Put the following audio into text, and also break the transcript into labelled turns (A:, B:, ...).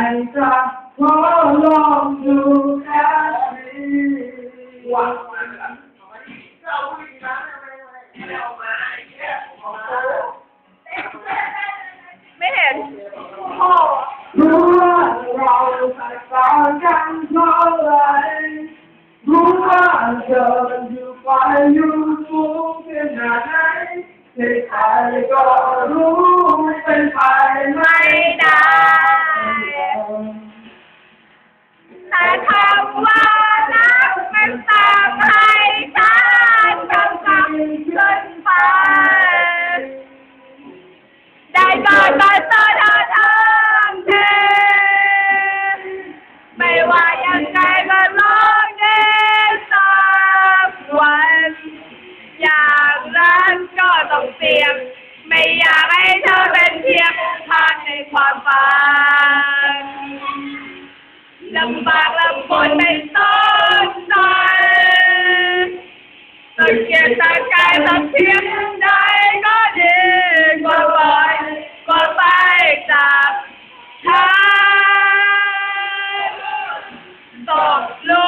A: ใจจะขอลองดูแค่นี้วัน
B: ไม่เห็น
A: เมื่อเราสังกันเท่าไรรู้ว่าเธออยู่ไปอยู่สุงแค่ไหนใครก็รู้เป็นไป
B: ลำบากลำบนเป็นต้นตายตะเกียกตะกายตะเพียงใดก็ดีกว่าปล่อยกว่าไปจากทางตกลง